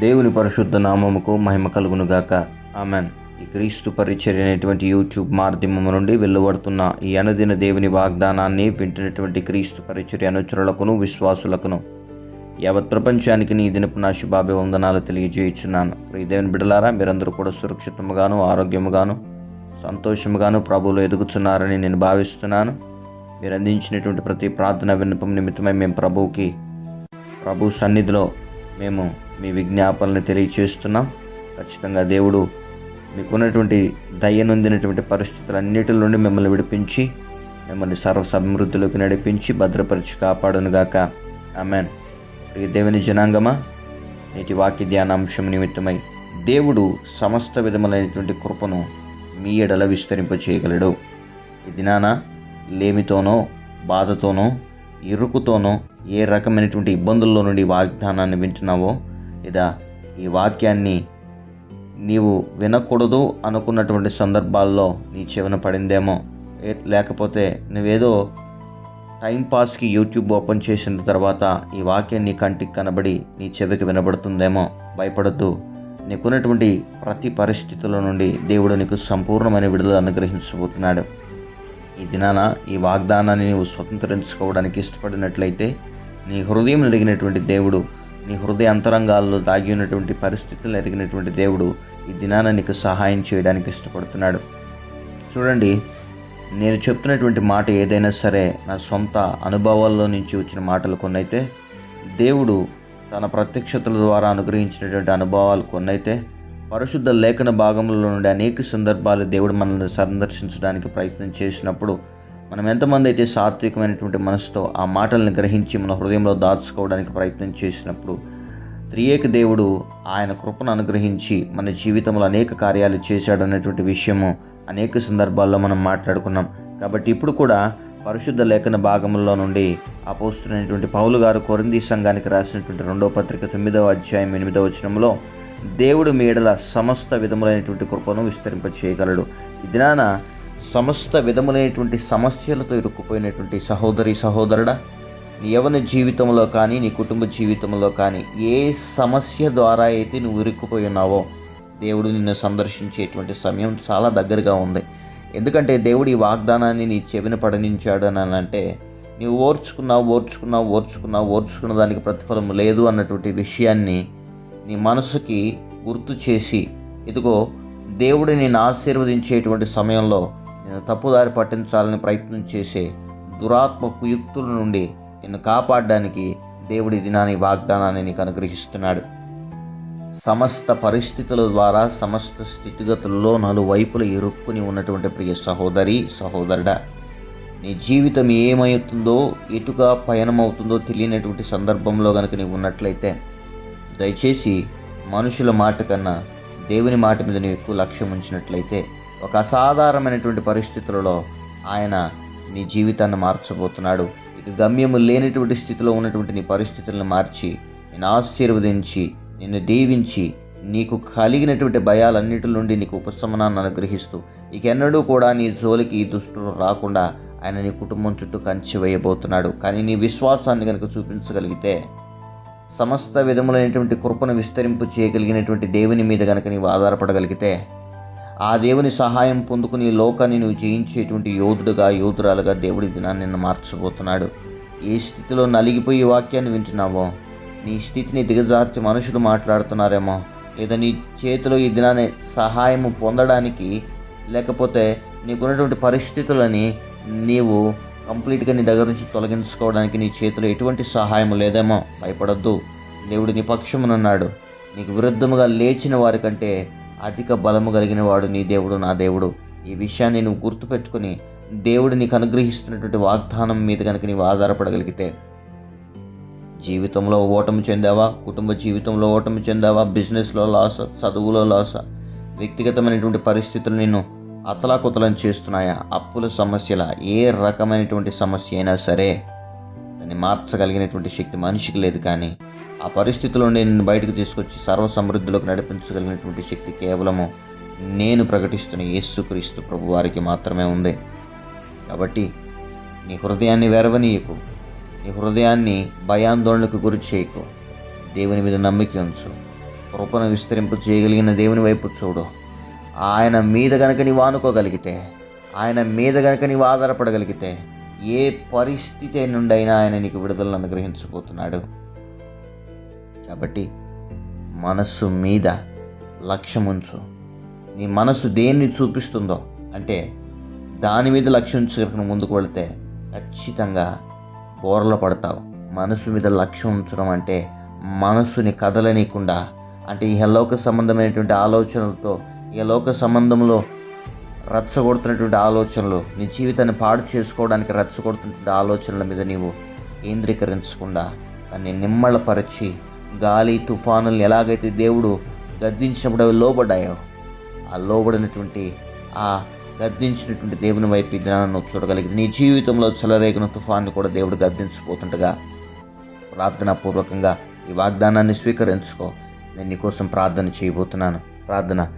దేవుని పరిశుద్ధ నామముకు మహిమ కలుగును గాక ఆమెన్. ఈ క్రీస్తు పరిచర్య అనేటువంటి యూట్యూబ్ మాధ్యమం నుండి వెలువడుతున్న ఈ అనుదిన దేవుని వాగ్దానాన్ని వింటున్నటువంటి క్రీస్తు పరిచర్య అనుచరులకును విశ్వాసులకును యావత్ ప్రపంచానికి నీ దినపు నా శుభాభివందనాలు తెలియజేయుచున్నాను. దేవుని బిడలారా మీరందరూ కూడా సురక్షితముగాను ఆరోగ్యముగాను సంతోషముగాను ప్రభువులు ఎదుగుతున్నారని నేను భావిస్తున్నాను. మీరు అందించినటువంటి ప్రతి ప్రార్థన విన్నపం నిమిత్తమై మేము ప్రభువుకి ప్రభు సన్నిధిలో మేము మీ విజ్ఞాపనలు తెలియచేస్తున్నాం. ఖచ్చితంగా దేవుడు మీకున్నటువంటి దయ్యనొందినటువంటి పరిస్థితులన్నిటి నుండి మిమ్మల్ని విడిపించి మిమ్మల్ని సర్వ సమృద్ధిలోకి నడిపించి భద్రపరిచి కాపాడునుగాక. ఆమెన్. ప్రియ దేవుని జనాంగమా నేటి వాక్య ధ్యానాంశం నిమిత్తమై దేవుడు సమస్త విధములైనటువంటి కృపను మీ ఎడల విస్తరింప చేయగలడు ఈ దినాన లేమితోనో బాధతోనో ఇరుకుతోనో ఏ రకమైనటువంటి ఇబ్బందుల్లో నుండి వాగ్దానాన్ని వింటున్నావో లేదా ఈ వాక్యాన్ని నీవు వినకూడదు అనుకున్నటువంటి సందర్భాల్లో నీ చెవిన పడిందేమో. లేకపోతే నువ్వేదో టైంపాస్కి యూట్యూబ్ ఓపెన్ చేసిన తర్వాత ఈ వాక్యం నీ కంటికి కనబడి నీ చెవికి వినబడుతుందేమో. భయపడద్దు. నీకున్నటువంటి ప్రతి పరిస్థితుల నుండి దేవుడు నీకు సంపూర్ణమైన విడుదల అనుగ్రహించబోతున్నాడు. ఈ దినాన ఈ వాగ్దానాన్ని నీవు స్వతంత్రించుకోవడానికి ఇష్టపడినట్లయితే నీ హృదయం ఎరిగినటువంటి దేవుడు నీ హృదయ అంతరంగాల్లో దాగి ఉన్నటువంటి పరిస్థితులు ఎరిగినటువంటి దేవుడు ఈ దినాన నీకు సహాయం చేయడానికి ఇష్టపడుతున్నాడు. చూడండి నేను చెప్తున్నటువంటి మాట ఏదైనా సరే నా సొంత అనుభవాల్లో నుంచి వచ్చిన మాటలు కొన్నైతే దేవుడు తన ప్రత్యక్షతల ద్వారా అనుగ్రహించినటువంటి అనుభవాలు కొన్నైతే పరిశుద్ధ లేఖన భాగంలో నుండి అనేక సందర్భాలు దేవుడు మనల్ని సందర్శించడానికి ప్రయత్నం చేసినప్పుడు మనం ఎంతమంది అయితే సాత్వికమైనటువంటి మనసుతో ఆ మాటలను గ్రహించి మన హృదయంలో దాచుకోవడానికి ప్రయత్నం చేసినప్పుడు త్రియేక దేవుడు ఆయన కృపను అనుగ్రహించి మన జీవితంలో అనేక కార్యాలు చేశాడు అనేటువంటి విషయము అనేక సందర్భాల్లో మనం మాట్లాడుకున్నాం. కాబట్టి ఇప్పుడు కూడా పరిశుద్ధ లేఖన భాగంలో నుండి అపోస్తున్నటువంటి పౌలు గారు కొరింది సంఘానికి రాసినటువంటి రెండో పత్రిక తొమ్మిదవ అధ్యాయం ఎనిమిదవ వచనంలో దేవుడు మీడల సమస్త విధములైనటువంటి కృపను విస్తరింపచేయగలడు. ఈ దినాన సమస్త విధములైనటువంటి సమస్యలతో ఇరుక్కుపోయినటువంటి సహోదరి సహోదరుడా నీ యవన జీవితంలో కానీ నీ కుటుంబ జీవితంలో కానీ ఏ సమస్య ద్వారా అయితే నువ్వు ఇరుక్కుపోయి ఉన్నావో దేవుడు నిన్ను సందర్శించేటువంటి సమయం చాలా దగ్గరగా ఉంది. ఎందుకంటే దేవుడు ఈ వాగ్దానాన్ని నీ చెవిన పడనించాడు అని అంటే నీవు ఓర్చుకున్నావు ఓర్చుకున్నావు ఓర్చుకున్నావు ఓర్చుకున్న దానికి ప్రతిఫలం లేదు అన్నటువంటి విషయాన్ని నీ మనసుకి గుర్తు చేసి ఇదిగో దేవుడు నేను ఆశీర్వదించేటువంటి సమయంలో నేను తప్పుదారి పట్టించాలని ప్రయత్నం చేసే దురాత్మ కుయుక్తుల నుండి నిన్ను కాపాడడానికి దేవుడి దినాన్ని వాగ్దానాన్ని నీకు అనుగ్రహిస్తున్నాడు. సమస్త పరిస్థితుల ద్వారా సమస్త స్థితిగతుల్లో నలువైపుల ఇరుక్కుని ఉన్నటువంటి ప్రియ సహోదరి సహోదరుడా నీ జీవితం ఏమవుతుందో ఎటుగా పయనమవుతుందో తెలియనటువంటి సందర్భంలో కనుక నీవు ఉన్నట్లయితే దయచేసి మనుషుల మాట కన్నా దేవుని మాట మీద నీవు ఎక్కువ లక్ష్యం ఉంచినట్లయితే ఒక అసాధారణమైనటువంటి పరిస్థితులలో ఆయన నీ జీవితాన్ని మార్చబోతున్నాడు. ఇక గమ్యము లేనటువంటి స్థితిలో ఉన్నటువంటి నీ పరిస్థితులను మార్చి నేను ఆశీర్వదించి నిన్ను దీవించి నీకు కలిగినటువంటి భయాలన్నిటి నుండి నీకు ఉపశమనాన్ని అనుగ్రహిస్తూ ఇకెన్నడూ కూడా నీ జోలికి ఈ దుష్టులు రాకుండా ఆయన నీ కుటుంబం చుట్టూ కంచి వేయబోతున్నాడు. కానీ నీ విశ్వాసాన్ని కనుక చూపించగలిగితే సమస్త విధములైనటువంటి కృపను విస్తరింపు చేయగలిగినటువంటి దేవుని మీద కనుక నీవు ఆధారపడగలిగితే ఆ దేవుని సహాయం పొందుకుని లోకాన్ని నువ్వు జయించేటువంటి యోధుడుగా యోధురాలుగా దేవుడి దినాన్ని నిన్ను మార్చబోతున్నాడు. ఏ స్థితిలో నలిగిపోయి వాక్యాన్ని వింటున్నావో నీ స్థితిని దిగజార్చి మనుషులు మాట్లాడుతున్నారేమో లేదా నీ చేతిలో ఈ దినాన్ని సహాయము పొందడానికి లేకపోతే నీకున్నటువంటి పరిస్థితులని నీవు కంప్లీట్గా నీ దగ్గర నుంచి తొలగించుకోవడానికి నీ చేతిలో ఎటువంటి సహాయం లేదేమో భయపడొద్దు. దేవుడు నీ పక్షమునున్నాడు. నీకు విరుద్ధముగా లేచిన వారి కంటే అధిక బలము కలిగిన వాడు నీ దేవుడు నా దేవుడు. ఈ విషయాన్ని నువ్వు గుర్తుపెట్టుకుని దేవుడు నీకు అనుగ్రహిస్తున్నటువంటి వాగ్దానం మీద కనుక నీవు ఆధారపడగలిగితే జీవితంలో ఓటమి చెందావా? కుటుంబ జీవితంలో ఓటమి చెందావా? బిజినెస్లో లాస్? చదువులో లాస్? వ్యక్తిగతమైనటువంటి పరిస్థితులు నిన్ను అతలాకుతలం చేస్తున్నాయా? అప్పుల సమస్యల ఏ రకమైనటువంటి సమస్య అయినా సరే దాన్ని మార్చగలిగినటువంటి శక్తి మనిషికి లేదు కానీ ఆ పరిస్థితిలో నేను బయటకు తీసుకొచ్చి సర్వ సమృద్ధిలోకి నడిపించగలిగినటువంటి శక్తి కేవలము నేను ప్రకటిస్తున్న యేసుక్రీస్తు ప్రభు వారికి మాత్రమే ఉంది. కాబట్టి నీ హృదయాన్ని వెరవనీయకు నీ హృదయాన్ని భయాందోళనకు గురి చేయకు. దేవుని మీద నమ్మిక ఉంచు. కృపను విస్తరింపు చేయగలిగిన దేవుని వైపు చూడు. ఆయన మీద గనక నీవు ఆనుకోగలిగితే ఆయన మీద గనక నీవు ఆధారపడగలిగితే ఏ పరిస్థితి నుండైనా ఆయన నీకు విడుదలను అనుగ్రహించబోతున్నాడు. కాబట్టి మనస్సు మీద లక్ష్యం ఉంచు. నీ మనసు దేన్ని చూపిస్తుందో అంటే దాని మీద లక్ష్యం చేసుకుని ముందుకు వెళితే ఖచ్చితంగా బోర్ల పడతావు. మనసు మీద లక్ష్యం ఉంచడం అంటే మనసుని కదలనీయకుండా అంటే ఈ లోక సంబంధమైనటువంటి ఆలోచనలతో ఈ లోక సంబంధంలో రచ్చగొడుతున్నటువంటి ఆలోచనలు నీ జీవితాన్ని పాడు చేసుకోవడానికి రచ్చగొడుతున్నటువంటి ఆలోచనల మీద నీవు కేంద్రీకరించకుండా దాన్ని నిమ్మళపరిచి గాలి తుఫానుల్ని ఎలాగైతే దేవుడు గద్దించినప్పుడు అవి లోబడ్డాయో ఆ లోబడినటువంటి ఆ గద్దించినటువంటి దేవుని వైపు జ్ఞానం నువ్వు చూడగలిగింది నీ జీవితంలో చెలరేగిన తుఫాన్ని కూడా దేవుడు గద్దించిపోతుండగా ప్రార్థనాపూర్వకంగా ఈ వాగ్దానాన్ని స్వీకరించుకో. నేను నీకోసం ప్రార్థన చేయబోతున్నాను. ప్రార్థన